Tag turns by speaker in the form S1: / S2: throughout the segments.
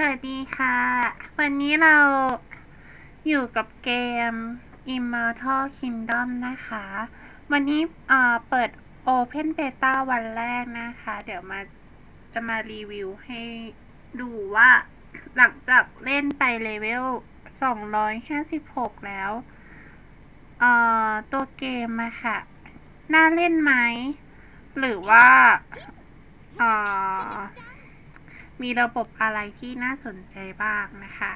S1: สวัสดีค่ะ วันนี้เราอยู่กับเกม Immortal Kingdom นะคะ วันนี้เอ่อเปิด Open Beta วันแรกนะคะ เดี๋ยวมาจะมารีวิวให้ดูว่าหลังจากเล่นไปเลเวล 256 แล้ว เอ่อ ตัวเกมอะค่ะ น่าเล่นไหม หรือว่า เอ่อ มีระบบอะไรที่น่าสนใจบ้างนะคะ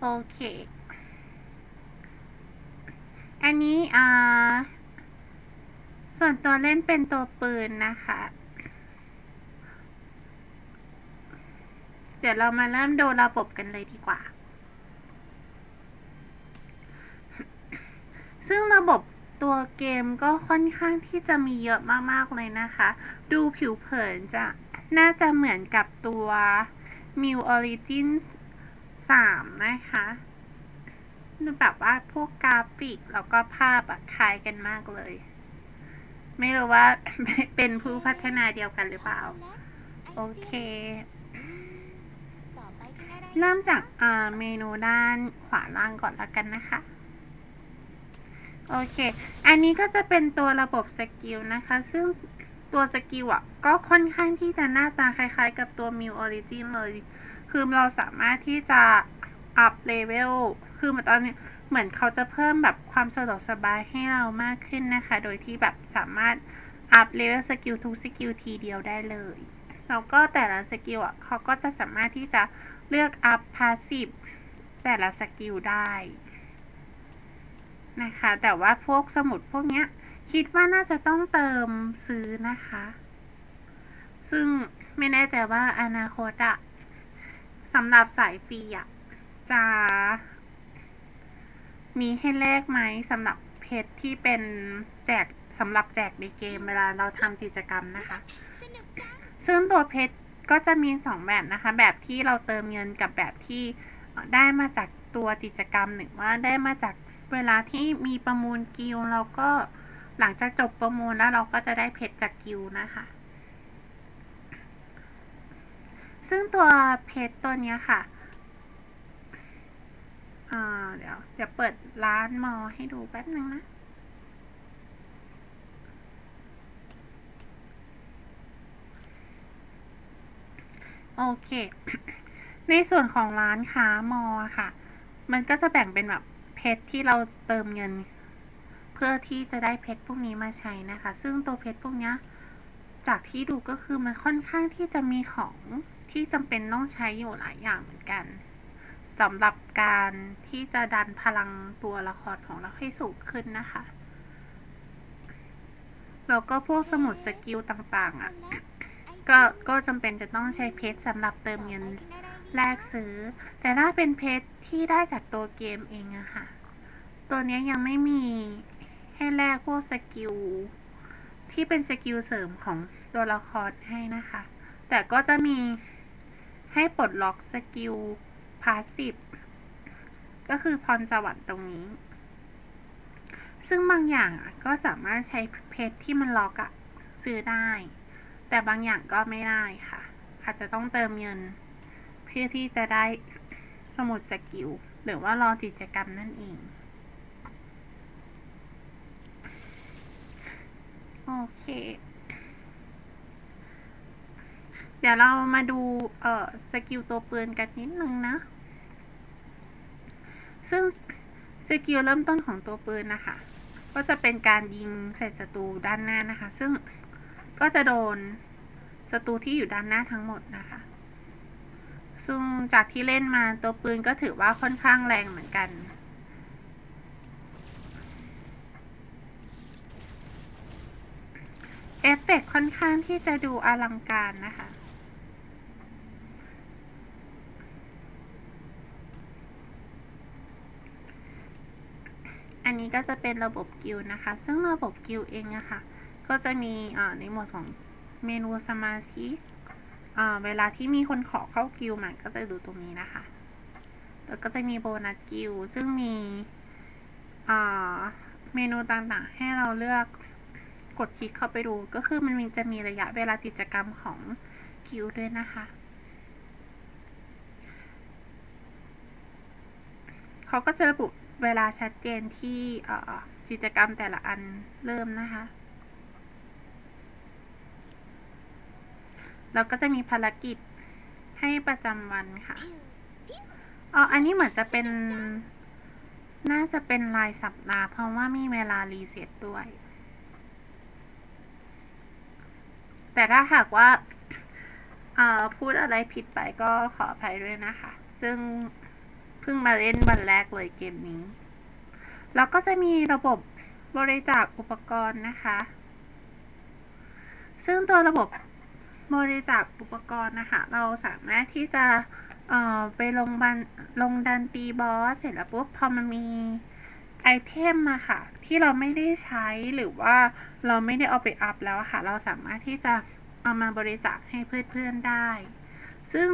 S1: โอเค อันนี้อ่าส่วนตัวเล่นเป็นตัวปืนนะคะ เดี๋ยวเรามาเริ่มดูระบบกันเลยดีกว่า ซึ่งระบบ ตัวเกมก็ค่อนข้างที่จะมีเยอะมากๆเลยนะคะ ดูผิวเผินจะน่าจะเหมือนกับตัว m i l Origins 3 นะคะแบบว่าพวกกราฟิกแล้วก็ภาพอะคล้ายกันมากเลย ไม่รู้ว่าเป็นผู้พัฒนาเดียวกันหรือเปล่า โอเค เริ่มจากเมนูด้านขวาล่างก่อนล้วกันนะคะ โอเค อันนี้ก็จะเป็นตัวระบบสกิลนะคะ ซึ่งตัวสกิลอะก็ค่อนข้างที่จะหน้าตาคล้ายๆ กับตัว m i l Origin เลย คือเราสามารถที่จะอัพเลเวล คือเหมือนตอนนี้เหมือนเขาจะเพิ่มแบบความสะดวกสบายให้เรามากขึ้นนะคะ โดยที่แบบสามารถอัพเลเวลสกิลทุกสกิลทีเดียวได้เลย แล้วก็แต่ละสกิลอะเขาก็จะสามารถที่จะเลือกอัพพาสซีฟแต่ละสกิลได้ นะคะ แต่ว่าพวกสมุดพวกเนี้ยคิดว่าน่าจะต้องเติมซื้อนะคะ ซึ่งไม่แน่ใจว่าอนาคตอะสำหรับสายฟรีอะจะมีให้แลกไหมสำหรับเพจที่เป็นแจกสำหรับแจกในเกมเวลาเราทำกิจกรรมนะคะ ซึ่งตัวเพชรก็จะมีสองแบบนะคะ แบบที่เราเติมเงินกับแบบที่ได้มาจากตัวกิจกรรมหรือว่าได้มาจาก เวลาที่มีประมูลกิลเราก็หลังจากจบประมูลแล้วเราก็จะได้เพชรจากกิลนะคะ ซึ่งตัวเพชรตัวนี้ค่ะเดี๋ยวเดี๋ยวเปิดร้านมอให้ดูแป๊บนึงนะโอเค ในส่วนของร้านค้ามอค่ะ มันก็จะแบ่งเป็นแบบ เพชรที่เราเติมเงิน เพื่อที่จะได้เพชรพวกนี้มาใช้นะคะ ซึ่งตัวเพชรพวกนี้จากที่ดูก็คือมันค่อนข้างที่จะมีของที่จำเป็นต้องใช้อยู่หลายอย่างเหมือนกันสำหรับการที่จะดันพลังตัวละครของเราให้สูงขึ้นนะคะแล้วก็พวกสมุดสกิลต่างๆอะก็ก็จำเป็นจะต้องใช้เพชรสำหรับเติมเงิน แลกซื้อ แต่ถ้าเป็นเพชรที่ได้จากตัวเกมเองอะค่ะ ตัวนี้ยังไม่มีให้แลกพวกสกิลที่เป็นสกิลเสริมของตัวละครให้นะคะ แต่ก็จะมีให้ปลดล็อกสกิลพาสซีฟก็คือพรสวรรค์ตรงนี้ ซึ่งบางอย่างก็สามารถใช้เพชรที่มันล็อกอะซื้อได้ แต่บางอย่างก็ไม่ได้ค่ะ อาจจะต้องเติมเงิน พื่อที่จะได้สมุดสกิลหรือว่ารอกิจกรรมนั่นเองโอเค เดี๋ยวเรามาดูเอ่อสกิลตัวปืนกันนิดนึงนะ ซึ่งสกิลเริ่มต้นของตัวปืนนะคะ ก็จะเป็นการยิงใส่ศัตรูด้านหน้านะคะ ซึ่งก็จะโดนศัตรูที่อยู่ด้านหน้าทั้งหมดนะคะ ซึ่งจากที่เล่นมาตัวปืนก็ถือว่าค่อนข้างแรงเหมือนกัน เอฟเฟกต์ค่อนข้างที่จะดูอลังการนะคะอันนี้ก็จะเป็นระบบกิลนะคะ ซึ่งระบบกิลเองอะค่ะ ก็จะมีในหมวดของเมนูสมาชิก เวลาที่มีคนขอเข้ากิลด์ใหม่ก็จะดูตรงนี้นะคะ แล้วก็จะมีโบนัสกิลซึ่งมีเมนูต่างๆ ให้เราเลือกกดคลิกเข้าไปดู ก็คือมันมจะมีระยะเวลากิจกรรมของกิลด้วยนะคะเขาก็จะระบุเวลาชัดเจนที่กิจกรรมแต่ละอันเริ่มนะคะ แล้วก็จะมีภารกิจให้ประจำวันค่ะอ๋ออันนี้เหมือนจะเป็น น่าจะเป็นรายสัปดาห์เพราะว่ามีเวลารีเซ็ตด้วย แต่ถ้าหากว่าพูดอะไรผิดไปก็ขออภัยด้วยนะคะ ซึ่งเพิ่งมาเล่นวันแรกเลยเกมนี้ แล้วก็จะมีระบบบริจาคอุปกรณ์นะคะ ซึ่งตัวระบบ บริจาคอุปกรณ์นะคะ เราสามารถที่จะเอ่อไปลงบันลงดันตีบอสเสร็จแล้วปุ๊บพอมันมีไอเทมมาค่ะ ที่เราไม่ได้ใช้หรือว่าเราไม่ได้เอาไปอัพแล้วค่ะ เราสามารถที่จะเอามาบริจาคให้เพื่อนๆได้ ซึ่ง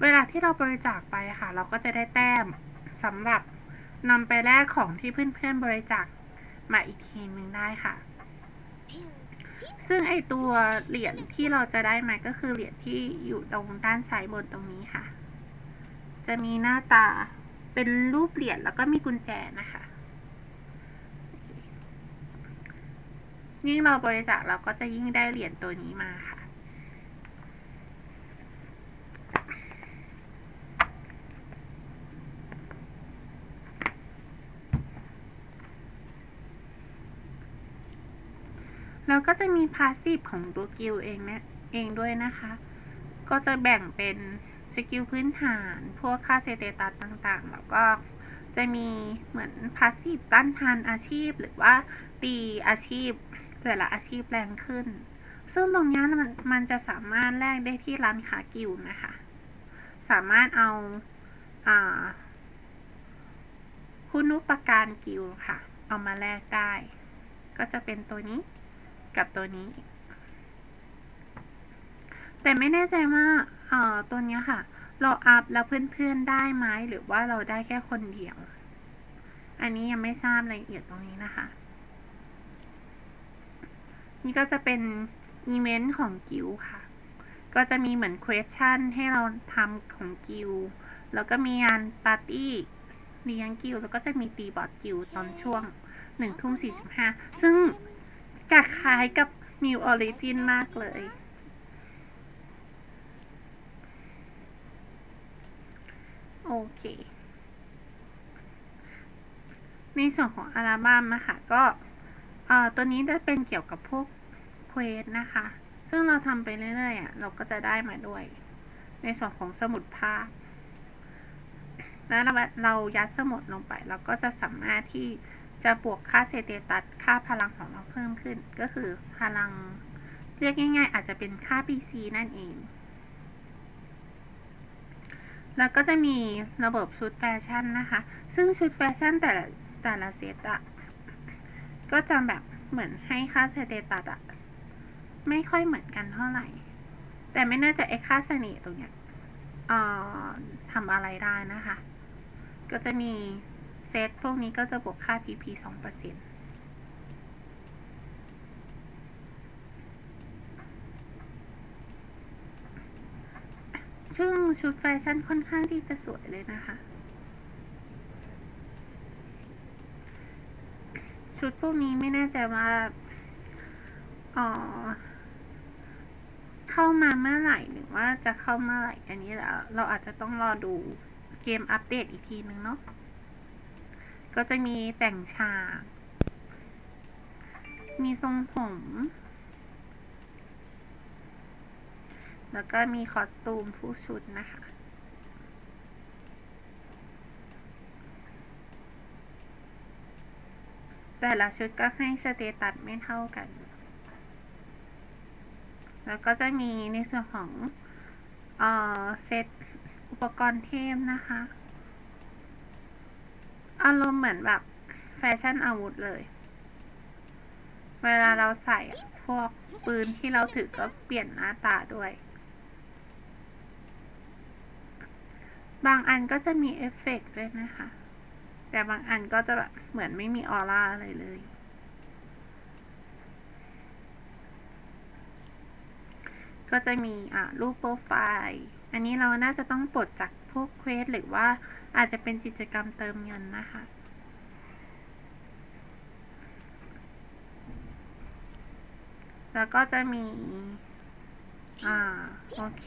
S1: เวลาที่เราบริจาคไปค่ะ เราก็จะได้แต้มสำหรับนำไปแลกของที่เพื่อนๆบริจาคมาอีกทีหนึ่งได้ค่ะ ซึ่งไอตัวเหรียญที่เราจะได้มาก็คือเหรียญที่อยู่ตรงด้านซ้ายบนตรงนี้ค่ะ จะมีหน้าตาเป็นรูปเหรียญแล้วก็มีกุญแจนะคะ ยิ่งเราบริจาคเราก็จะยิ่งได้เหรียญตัวนี้มาค่ะ แล้วก็จะมีพาสซีฟของตัวกิลเองนะเองด้วยนะคะ ก็จะแบ่งเป็นสกิลพื้นฐาน พวกค่าเซเตตัสต่างๆ แล้วก็จะมีเหมือนพาสซีฟต้านทานอาชีพ หรือว่าตีอาชีพแต่ละอาชีพแรงขึ้น ซึ่งตรงนี้มันมันจะสามารถแลกได้ที่ร้านค้ากิลนะคะ สามารถเอาอ่าคุณุปการกิลค่ะ เอามาแลกได้ ก็จะเป็นตัวนี้ กับตัวนี้ แต่ไม่แน่ใจว่าเอ่อตัวนี้ค่ะ เราอัพแล้วเพื่อนๆได้ไหมหรือว่าเราได้แค่คนเดียว อันนี้ยังไม่ทราบรายละเอียดตรงนี้นะคะ นี่ก็จะเป็นอีเวนต์ของกิวค่ะ ก็จะมีเหมือน question ให้เราทำของกิว แล้วก็มีงานปาร์ตี้เลี้ยงกิว แล้วก็จะมีตีบอร์ดกิวตอนช่วงหนึ่งทุ่มสี่สิบห้าซึ่ง จะคล้ายกับมิวออริจินมากเลย โอเค ในส่วนของอัลบั้มนะคะก็ตัวนี้จะเป็นเกี่ยวกับพวกเควสนะคะ ซึ่งเราทำไปเรื่อยๆอะเราก็จะได้มาด้วย ในส่วนของสมุดภาพ แล้วเราเรายัดสมุดลงไป เราก็จะสามารถที่ จะบวกค่าเซเตตัสค่าพลังของเราเพิ่มขึ้น ก็คือพลังเรียกง่าย ๆ อาจจะเป็นค่า PC นั่นเอง แล้วก็จะมีระบบชุดแฟชั่นนะคะ ซึ่งชุดแฟชั่นแต่ละแต่ละเซตอะก็จะแบบเหมือนให้ค่าเซเตตัสอะไม่ค่อยเหมือนกันเท่าไหร่ แต่ไม่น่าจะไอค่าเสน่ห์ตรงเนี้ยทำอะไรได้นะคะ ก็จะมี เซตพวกนี้ก็จะบวกค่า PP 2%เปอร์เซ็นต์ซึ่งชุดแฟชั่นค่อนข้างที่จะสวยเลยนะคะ ชุดพวกนี้ไม่แน่ใจว่าเอ่อเข้ามาเมื่อไหร่หรือว่าจะเข้าเมื่อไหร่อันนี้เราเราอาจจะต้องรอดูเกมอัปเดตอีกทีนึงเนาะ ก็จะมีแต่งฉาก มีทรงผม แล้วก็มีคอสตูมผู้ชุดนะคะแต่ละชุดก็ให้สเตตัสไม่เท่ากัน แล้วก็จะมีในส่วนของเอ่อเซตอุปกรณ์เทมนะคะ อารมณ์เหมือนแบบแฟชั่นอาวุธเลย เวลาเราใส่พวกปืนที่เราถือก็เปลี่ยนหน้าตาด้วย บางอันก็จะมีเอฟเฟกต์ด้วยนะคะ แต่บางอันก็จะแบบเหมือนไม่มีออร่าอะไรเลย ก็จะมีอ่ารูปโปรไฟล์ อันนี้เราน่าจะต้องปลดจากพวกเควสหรือว่าอาจจะเป็นกิจกรรมเติมเงินนะคะแล้วก็จะมี อ่า โอเค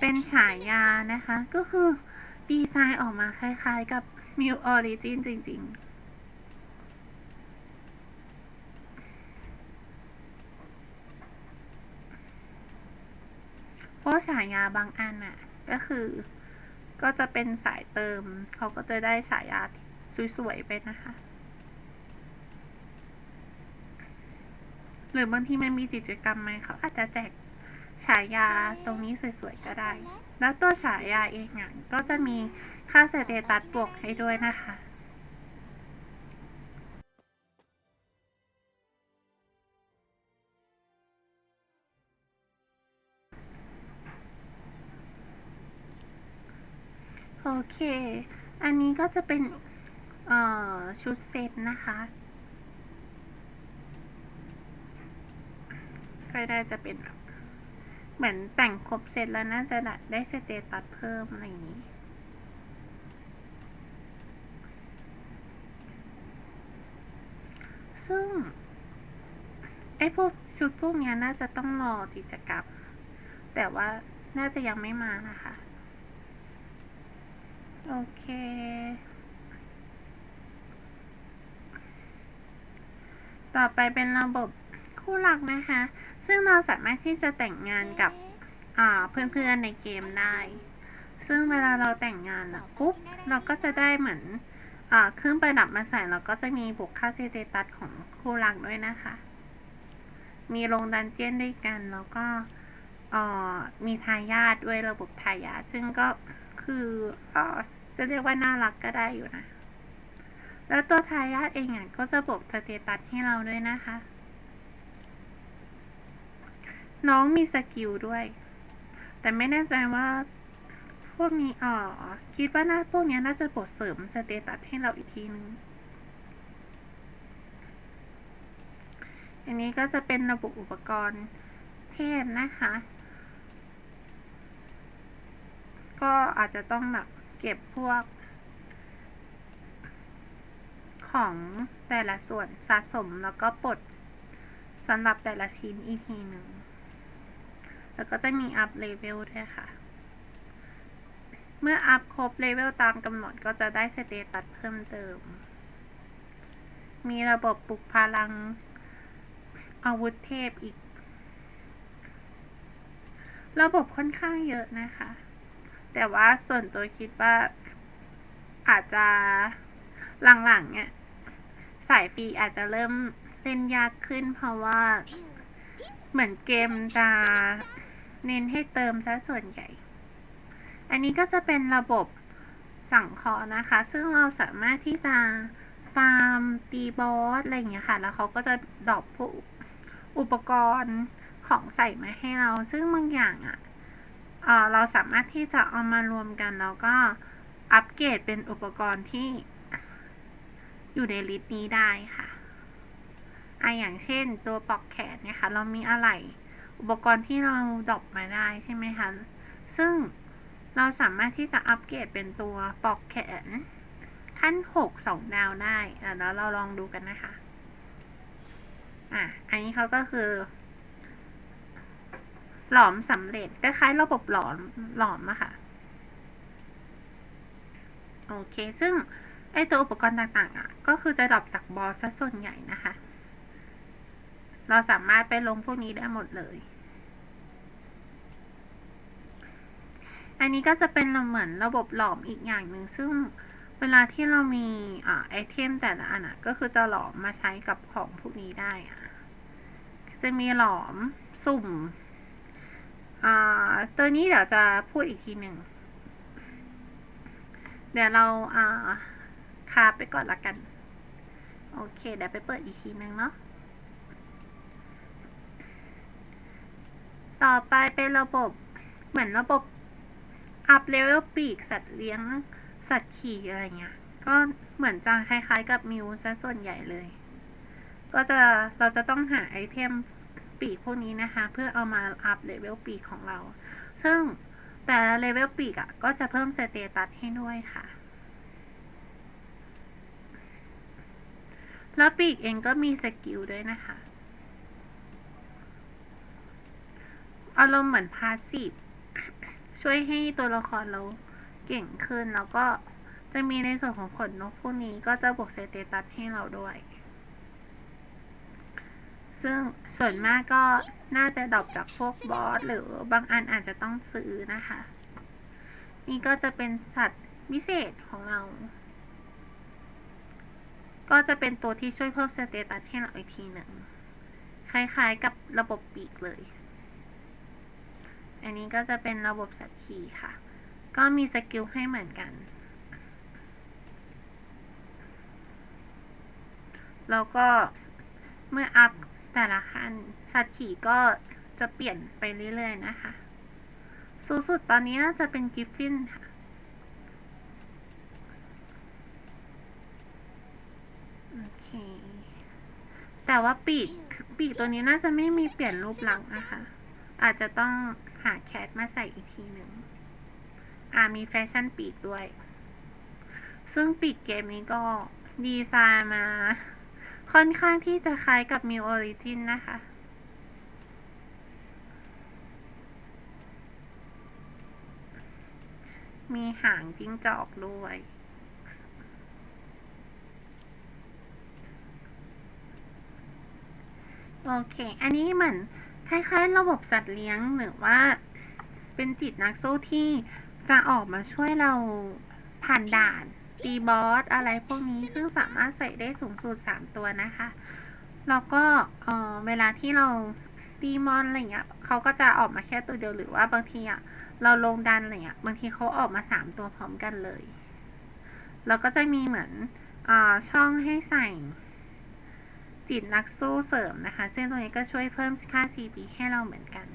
S1: เป็นฉายานะคะ ก็คือดีไซน์ออกมาคล้ายๆกับ m i w Origin จริง ๆ ราะฉายาบางอันน่ะก็คือ ก็จะเป็นสายเติม เขาก็จะได้ฉายาสวยๆไปนะคะ หรือบางทีมันมีกิจกรรมไหมเขาอาจจะแจกฉายาตรงนี้สวยๆก็ได้ แล้วตัวฉายาเองอะก็จะมีค่าเสเตตัสบวกให้ด้วยนะคะ โอเค อันนี้ก็จะเป็นชุดเซตนะคะ ก็ได้จะเป็น เหมือนแต่งครบเซตแล้วน่าจะได้สเตตัสเพิ่มอะไรอย่างนี้ซึ่งไอ้พวกชุดพวกเนี้ยน่าจะต้องรอกิจกรรมแต่ว่าน่าจะยังไม่มานะคะ โอเค ต่อไปเป็นระบบคู่รักนะคะ ซึ่งเราสามารถที่จะแต่งงานกับเพื่อนๆในเกมได้ ซึ่งเวลาเราแต่งงานอะปุ๊บ เราก็จะได้เหมือนอเครื่องประดับมาใส่เราก็จะมีบวกค่าสเตตัสของคู่รักด้วยนะคะ มีลงดันเจียนด้วยกันแล้วก็มีทายาทด้วยระบบทายาทซึ่งก็คืออ จะเรียกว่าน่ารักก็ได้อยู่นะ แล้วตัวทายาทเองอะก็จะบวกสเตตัสให้เราด้วยนะคะ น้องมีสกิลด้วย แต่ไม่แน่ใจว่าพวกนี้อ๋อคิดว่าน่าพวกนี้น่าจะบทเสริมสเตตัสให้เราอีกทีนึงอันนี้ก็จะเป็นระบบอุปกรณ์เทพนะคะ ก็อาจจะต้องแบบ เก็บพวก ของแต่ละส่วนสะสมแล้วก็ปลดสำหรับแต่ละชิ้นอีกทีหนึ่ง แล้วก็จะมีอัพเลเวลด้วยค่ะ เมื่ออัพครบเลเวลตามกำหนดก็จะได้สเตตัสเพิ่มเติม มีระบบปลุกพลังอาวุธเทพอีก ระบบค่อนข้างเยอะนะคะ แต่ว่าส่วนตัวคิดว่า อาจจะหลังๆเนี่ยสายฟรีอาจจะเริ่มเล่นยากขึ้น เพราะว่าเหมือนเกมจะเน้นให้เติมซะส่วนใหญ่ อันนี้ก็จะเป็นระบบสั่งคอนะคะ ซึ่งเราสามารถที่จะฟาร์มตีบอสอะไรอย่างเงี้ยค่ะ แล้วเขาก็จะดรอปพวกอุปกรณ์ของใส่มาให้เรา ซึ่งบางอย่างอะ่ะ เราสามารถที่จะเอามารวมกันแล้วก็อัปเกรดเป็นอุปกรณ์ที่อยู่ในลิสต์นี้ได้ค่ะอะอย่างเช่นตัวปลอกแขนเนี่ยค่ะเรามีอะไรอุปกรณ์ที่เราดรอปมาได้ใช่ไหมคะ ซึ่งเราสามารถที่จะอัปเกรดเป็นตัวปลอกแขนขั้นหกสองดาวได้แล้วเราลองดูกันนะคะ อะ อันนี้เขาก็คือ หลอมสำเร็จคล้ายๆระบบหลอมหลอมอะค่ะ โอเค ซึ่งไอตัวอุปกรณ์ต่างๆอะก็คือจะดรอปจากบอสซะส่วนใหญ่นะคะ เราสามารถไปลงพวกนี้ได้หมดเลย อันนี้ก็จะเป็นเหมือนระบบหลอมอีกอย่างหนึ่งซึ่งเวลาที่เรามีอไอเทมแต่ละอันอะก็คือจะหลอมมาใช้กับของพวกนี้ได้อะจะมีหลอมสุ่ม ตัวนี้เดี๋ยวจะพูดอีกทีหนึ่ง เดี๋ยวเราคาไปก่อนละกัน โอเค เดี๋ยวไปเปิดอีกทีหนึ่งเนาะ ต่อไปเป็นระบบเหมือนระบบอัพเลเวลปีกสัตว์เลี้ยงสัตว์ขี่อะไรเงี้ย ก็เหมือนจะคล้ายๆกับมิวซะส่วนใหญ่เลย ก็จะเราจะต้องหาไอเทม ปีกพวกนี้นะคะ เพื่อเอามาอัพเลเวลปีกของเรา ซึ่งแต่เลเวลปีกอะ่ะก็จะเพิ่มสเตตัสให้ด้วยค่ะ แล้วปีกเองก็มีสกิลด้วยนะคะ อารมณ์เหมือนพาสซีฟช่วยให้ตัวละครเราเก่งขึ้นแล้วก็จะมีในส่วนของขนนกพวกนี้ก็จะบวกสเตตัสให้เราด้วย ซึ่งส่วนมากก็น่าจะดรอปจากพวกบอสหรือบางอันอาจจะต้องซื้อนะคะ นี่ก็จะเป็นสัตว์วิเศษของเรา ก็จะเป็นตัวที่ช่วยเพิ่มสเตตัสให้เราอีกทีหนึ่ง คล้ายๆกับระบบปีกเลย อันนี้ก็จะเป็นระบบสัตว์ขี่ค่ะ ก็มีสกิลให้เหมือนกันแล้วก็เมื่ออัพ แต่ละขั้น สัตว์ขี่ก็จะเปลี่ยนไปเรื่อย ๆ นะคะ สูงสุดตอนนี้น่าจะเป็นกิฟฟินค่ะ โอเค แต่ว่าปีก ปีกตัวนี้น่าจะไม่มีเปลี่ยนรูปลักษณ์นะคะ อาจจะต้องหาแคทมาใส่อีกทีหนึ่ง อ่ามีแฟชั่นปีกด้วย ซึ่งปีกเกมนี้ก็ดีไซน์มา ค่อนข้างที่จะคล้ายกับ New Origin นะคะมีหางจิ้งจอกด้วย โอเค อันนี้เหมือนคล้ายๆ ระบบสัตว์เลี้ยงหรือว่า เป็นจิตนักสู้ที่จะออกมาช่วยเราผ่านด่าน ตีบอสอะไรพวกนี้ซึ่งสามารถใส่ได้สูงสุด 3 ตัวนะคะ แล้วก็เออเวลาที่เราตีมอนอะไรเงี้ยเขาก็จะออกมาแค่ตัวเดียวหรือว่าบางทีอะเราลงดันอะไรเงี้ยบางทีเขาออกมา 3 ตัวพร้อมกันเลย แล้วก็จะมีเหมือนอช่องให้ใส่จิตนักสู้เสริมนะคะ ซึ่งตรงนี้ก็ช่วยเพิ่มค่า CP ให้เราเหมือนกัน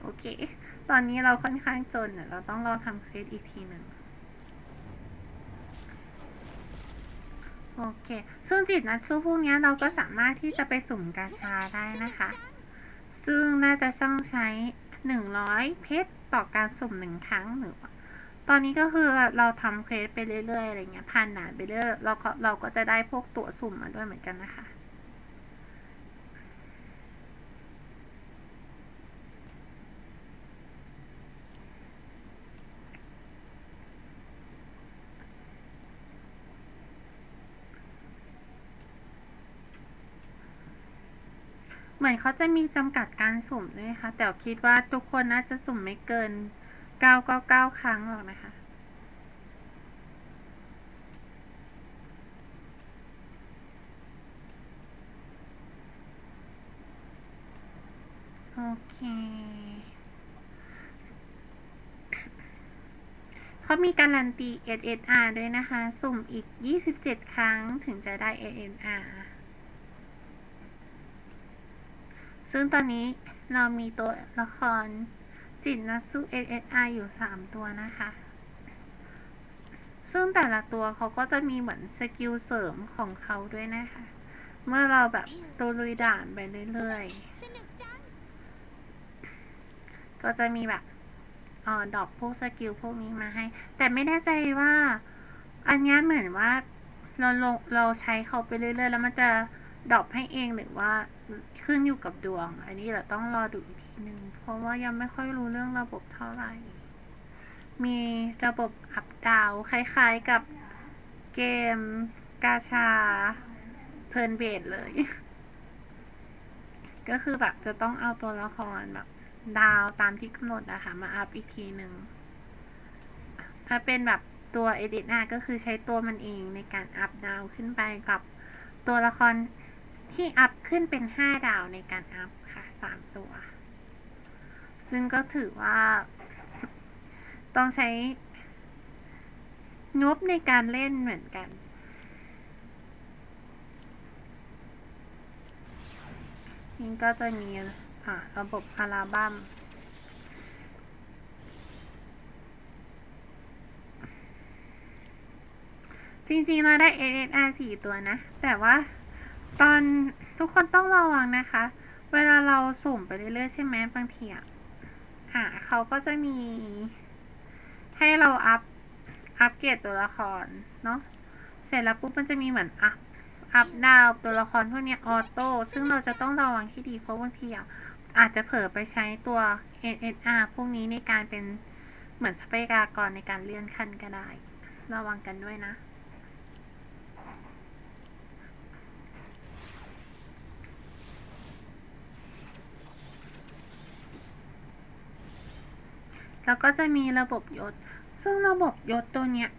S1: โอเค ตอนนี้เราค่อนข้างจนเดี๋ยเราต้องรอทำเควสอีกทีหนึ่งโอเคซึ่งจิตนักสู้พวกนี้เราก็สามารถที่จะไปสุ่มกาชาได้นะคะ ซึ่งน่าจะต้องใช้ 100 เพชรต่อการสุ่มหนึ่งครั้งหรือว่าตอนนี้ก็คือเราทำเควสไปเรื่อยๆอะไรเงี้ยผ่านด่านไปเรื่อยเราก็เราก็จะได้พวกตั๋วสุ่มมาด้วยเหมือนกันนะคะ เหมือนเขาจะมีจำกัดการสุ่มด้วยค่ะแต่คิดว่าทุกคนน่าจะสุ่มไม่เกิน 999 ครั้งหรอกนะคะ โอเคเขามีการันตี SSR ด้วยนะคะ สุ่มอีก 27 ครั้งถึงจะได้ SSR ซึ่งตอนนี้เรามีตัวละครจิตนักสู้ SSR อยู่ 3 ตัวนะคะ ซึ่งแต่ละตัวเขาก็จะมีเหมือนสกิลเสริมของเขาด้วยนะคะ เมื่อเราแบบตัวลุยด่านไปเรื่อยๆ ก็จะมีแบบออดรอปพวกสกิลพวกนี้มาให้ แต่ไม่แน่ใจว่า อันนี้เหมือนว่าเราลงเราใช้เขาไปเรื่อยๆ แล้วมันจะดรอปให้เองหรือว่า ขึ้นอยู่กับดวง อันนี้เราต้องรอดูอีกทีหนึ่งเพราะว่ายังไม่ค่อยรู้เรื่องระบบเท่าไหร่ มีระบบอัพดาวคล้ายๆกับเกมกาชาเทิร์นเบดเลย ก็คือแบบจะต้องเอาตัวละครแบบ ดาวตามที่กำหนดนะคะ มาอัพอีกทีหนึ่งถ้าเป็นแบบตัว edit หน้าก็คือใช้ตัวมันเองในการอัพดาวขึ้นไปกับตัวละคร ที่อัพขึ้นเป็น 5 ดาวในการอัพค่ะ 3 ตัว ซึ่งก็ถือว่า ต้องใช้ งบในการเล่นเหมือนกัน นี่ก็จะมีอ่าระบบอัลบั้มจริงๆเราได้ SSR สี่ตัวนะ แต่ว่า ตอนทุกคนต้องระวังนะคะ เวลาเราสุ่มไปเรื่อยๆใช่ไหมบางทีอะอ่าเขาก็จะมี ให้เราอัพอัพเกรดตัวละครเนาะเสร็จแล้วปุ๊บมันจะมีเหมือนอัพอัพดาวตัวละครพวกนี้ออโต้ซึ่งเราจะต้องระวังที่ดีเพราะบางทีอะอาจจะเผลอไปใช้ตัว SSR พวกนี้ในการเป็นเหมือนสเปกากรในการเลื่อนขั้นก็ได้ ระวังกันด้วยนะ แล้วก็จะมีระบบยศ ซึ่งระบบยศตัวเนี้ย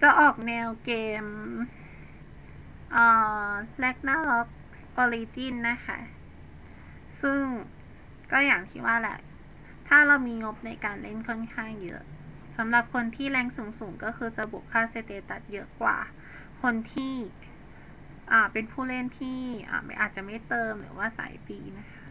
S1: จะออกแนวเกมเอ่อแลกนาล็อกออริจินนะคะ ซึ่งก็อย่างที่ว่าแหละ ถ้าเรามีงบในการเล่นค่อนข้างเยอะสำหรับคนที่แรงสูงๆ ก็คือจะบวกค่าสเตตัสเยอะกว่า คนที่อ่าเป็นผู้เล่นที่อ่าอาจจะไม่เติมหรือว่าสายฟรีนะคะ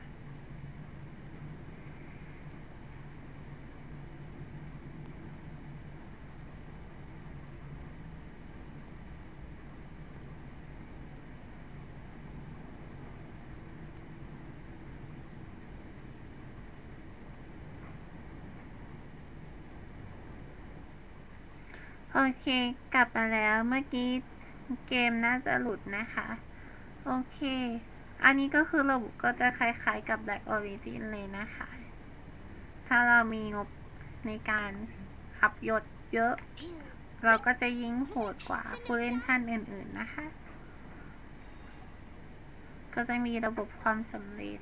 S1: โอเค กลับมาแล้วเมื่อกี้เกมน่าจะหลุดนะคะ โอเค อันนี้ก็คือระบบก็จะคล้ายๆกับ Black Origin เลยนะคะ ถ้าเรามีงบในการอัพยศเยอะ เราก็จะยิงโหดกว่าผู้เล่นท่านอื่นๆนะคะ ก็จะมีระบบความสำเร็จ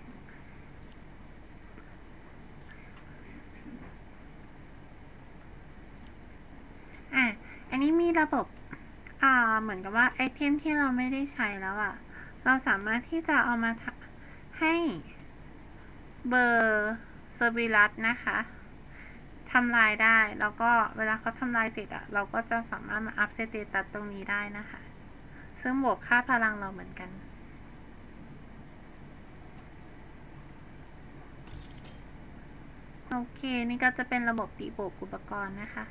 S1: อะ อั นี้มีระบบ อ่า เหมือนกับว่าไอเทมที่เราไม่ได้ใช้แล้วอะ่ะ เราสามารถที่จะเอามาให้เบอร์เซอร์วิลัสนะคะทำลายได้ แล้วก็เวลาเขาทำลายเสร็จอะเราก็จะสามารถมาอัพสเตตัสตรงนี้ได้นะคะ ซึ่งบวกค่าพลังเราเหมือนกัน โอเค นี่ก็จะเป็นระบบตีโบกอุปกรณ์นะคะ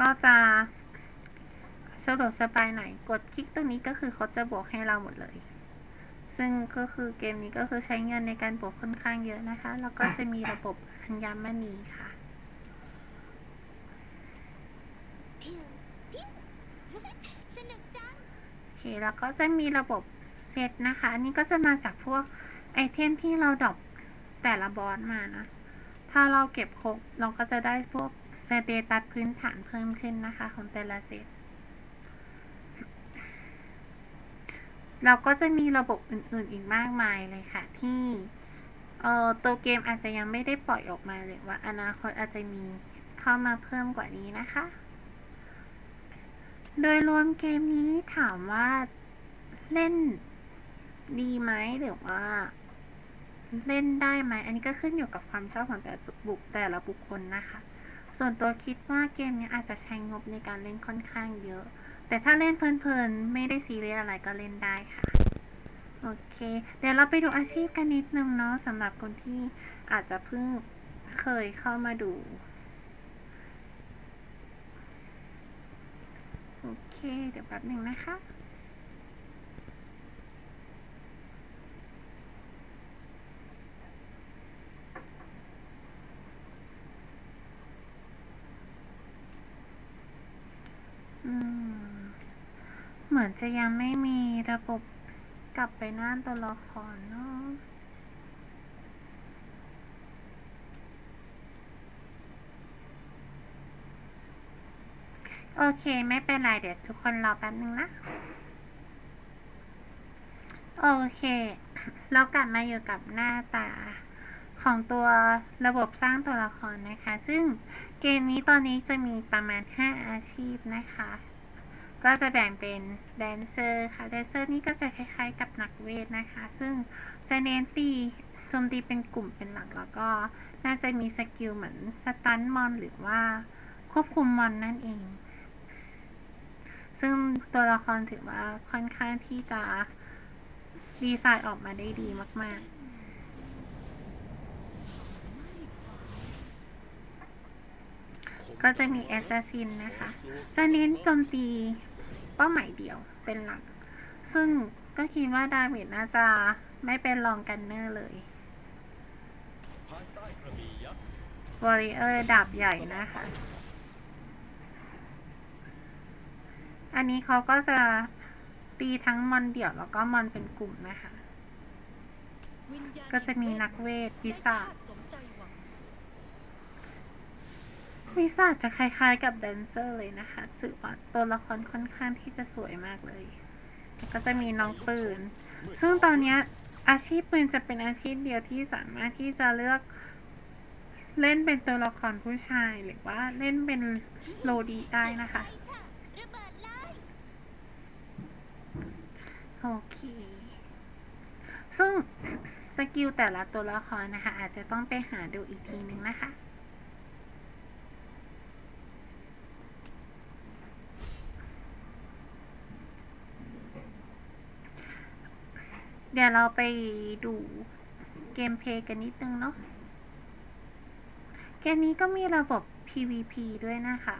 S1: ก็จะ สะดวกสบายหน่อยกดคลิกตรงนี้ก็คือเขาจะบวกให้เราหมดเลย ซึ่งก็คือเกมนี้ก็คือใช้เงินในการบวกค่อนข้างเยอะนะคะ แล้วก็จะมีระบบอัญมณีค่ะ
S2: สนุกจัง
S1: โอเคแล้วก็จะมีระบบเซตนะคะ อันนี้ก็จะมาจากพวกไอเทมที่เราดรอปแต่ละบอสมานะ ถ้าเราเก็บครบเราก็จะได้พวกสเตตัสพื้นฐานเพิ่มขึ้นนะคะ ของแต่ละเซต เราก็จะมีระบบอื่นๆอีกมากมายเลยค่ะ ที่เอ่อตัวเกมอาจจะยังไม่ได้ปล่อยออกมาหรือว่าอนาคตอาจจะมีเข้ามาเพิ่มกว่านี้นะคะ โดยรวมเกมนี้ถามว่าเล่นดีไหมหรือว่า เล่นได้ไหม อันนี้ก็ขึ้นอยู่กับความชอบของแต่ละบุคแต่ละบุคคลนะคะ ส่วนตัวคิดว่าเกมนี้อาจจะใช้งบในการเล่นค่อนข้างเยอะ แต่ถ้าเล่นเพลินๆ ไม่ได้ซีเรียสอะไรก็เล่นได้ค่ะ โอเค เดี๋ยวเราไปดูอาชีพกันนิดนึงเนาะสำหรับคนที่อาจจะเพิ่งเคยเข้ามาดู โอเค เดี๋ยวแป๊บหนึ่งนะคะ เหมือนจะยังไม่มีระบบกลับไปหน้าตัวละครเนาะโอเค ไม่เป็นไร เดี๋ยวทุกคนรอแป๊บนึงนะ โอเค เรากลับมาอยู่กับหน้าตาของตัวระบบสร้างตัวละครนะคะ ซึ่งเกมนี้ตอนนี้จะมีประมาณ 5 อาชีพนะคะ ก็จะแบ่งเป็นแดนเซอร์ค่ะแดนเซอร์นี่ก็จะคล้ายๆ กับนักเวทนะคะ ซึ่งจะเน้นตีโจมตีเป็นกลุ่มเป็นหลักแล้วก็น่าจะมีสกิลเหมือนสตันมอนหรือว่าควบคุมมอนนั่นเอง ซึ่งตัวละครถือว่าค่อนข้างที่จะดีไซน์ออกมาได้ดีมาก ๆก็จะมีแอสซัสซินนะคะ จะเน้นโจมตี เป้าหมายเดียวเป็นหลัก ซึ่งก็คิดว่าดาเมจน่าจะไม่เป็นรองกันเนอร์เลย
S3: ภายใต้กระบี่ยักษ์
S1: วอริเออร์ดาบใหญ่นะคะ อันนี้เขาก็จะตีทั้งมอนเดี่ยวแล้วก็มอนเป็นกลุ่มนะคะ ก็จะมีนักเวทวิสาจ วิสาจะคล้ายๆกับแดนเซอร์เลยนะคะถือว่าตัวละครค่อนข้างที่จะสวยมากเลยแล้วก็จะมีน้องปืน ซึ่งตอนนี้อาชีพปืนจะเป็นอาชีพเดียวที่สามารถที่จะเลือกเล่นเป็นตัวละครผู้ชายหรือว่าเล่นเป็นโลดีได้นะคะ โอเค ซึ่งสกิลแต่ละตัวละครนะคะ อาจจะต้องไปหาดูอีกทีนึงนะคะ เดี๋ยวเราไปดูเกมเพย์กันนิดนึงเนาะ เกมนี้ก็มีระบบ PVP ด้วยนะคะ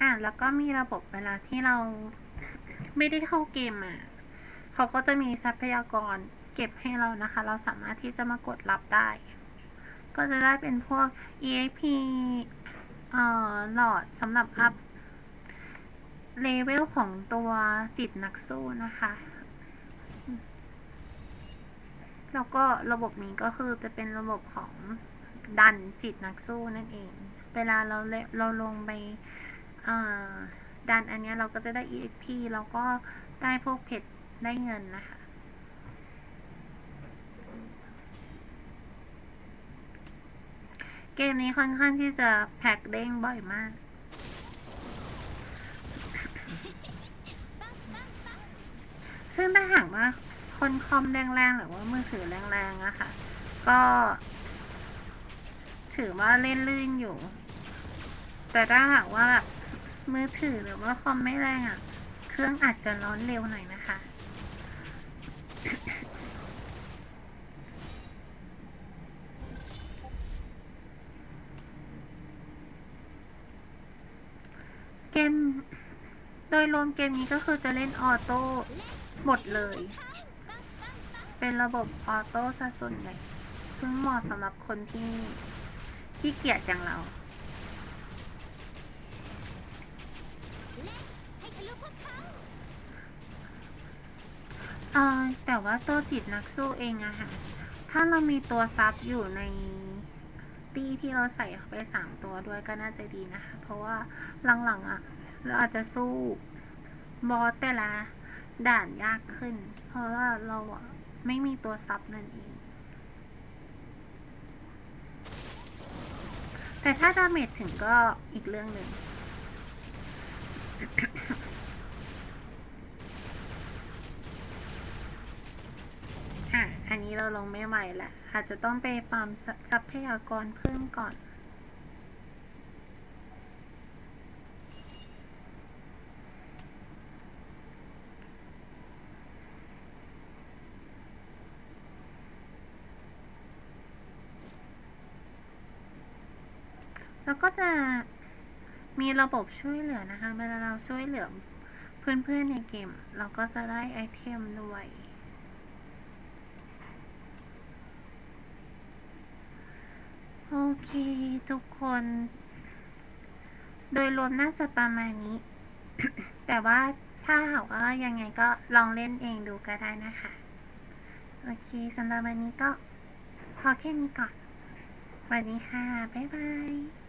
S1: อะแล้วก็มีระบบเวลาที่เราไม่ได้เข้าเกมอะ เขาก็จะมีทรัพยากรเก็บให้เรานะคะ เราสามารถที่จะมากดรับได้ ก็จะได้เป็นพวก EXP เอ่อหลอดสำหรับอัพ เลเวลของตัวจิตนักสู้นะคะ แล้วก็ระบบนี้ก็คือจะเป็นระบบของดันจิตนักสู้นั่นเอง เวลาเราเลเราลงไปดันอันเนี้ยเราก็จะได้ EXP แล้วก็ได้พวกเพชรได้เงินนะคะ เกมนี้ค่อนข้างที่จะแพ็กเด้งบ่อยมาก ซึ่งถ้าหากว่าคนคอมแรงๆหรือว่ามือถือแรงๆอะค่ะ ก็ ถือว่าเล่นลื่นอยู่ แต่ถ้าหากว่ามือถือหรือว่าคอมไม่แรงอะเครื่องอาจจะร้อนเร็วหน่อยนะคะเกม โดยรวมเกมนี้ก็คือจะเล่นออโต้ หมดเลย เป็นระบบออโต้ซะส่วนใหญ่ซึ่งเหมาะสำหรับคนที่ที่เกียจอย่างเรา
S2: เขา
S1: เออแต่ว่าตัวจิตนักสู้เองอะค่ะ ถ้าเรามีตัวซับอยู่ในตี้ที่เราใส่เข้าไปสามตัวด้วยก็น่าจะดีนะคะ เพราะว่าหลังๆอะเราอาจจะสู้บอสแต่ละ ด่านยากขึ้น เพราะว่าเราอะไม่มีตัวซับนั่นเอง แต่ถ้าดาเมจถึงก็อีกเรื่องหนึ่งอะอันนี้เราลงไม่ไหวละอาจจะต้องไปฟามทรัพยากรเพิ่มก่อน แล้วก็จะ มีระบบช่วยเหลือนะคะ เวลาเราช่วยเหลือเพื่อนๆในเกม เราก็จะได้ไอเทมด้วยโอเค ทุกคน โดยรวมน่าจะประมาณนี้ แต่ว่าถ้าหากว่ายังไงก็ลองเล่นเองดูก็ได้นะคะ โอเคสำหรับวันนี้ก็พอแค่นี้ก่อนสวัสดีค่ะ บ๊ายบาย